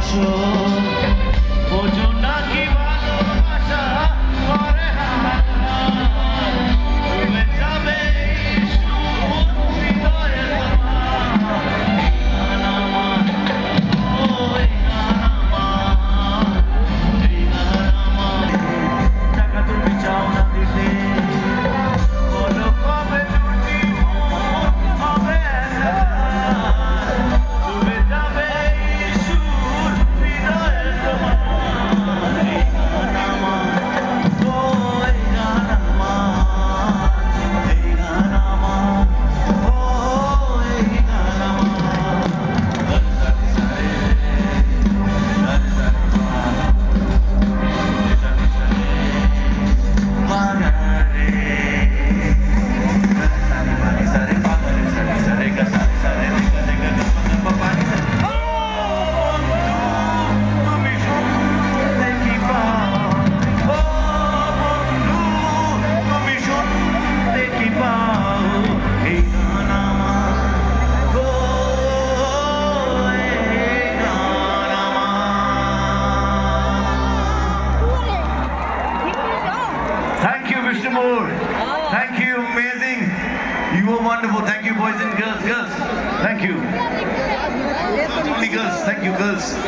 说。Vishnupur. Ah. Thank you, amazing. You were wonderful. Thank you, boys and girls. Girls, thank you. Only girls. Thank you, girls.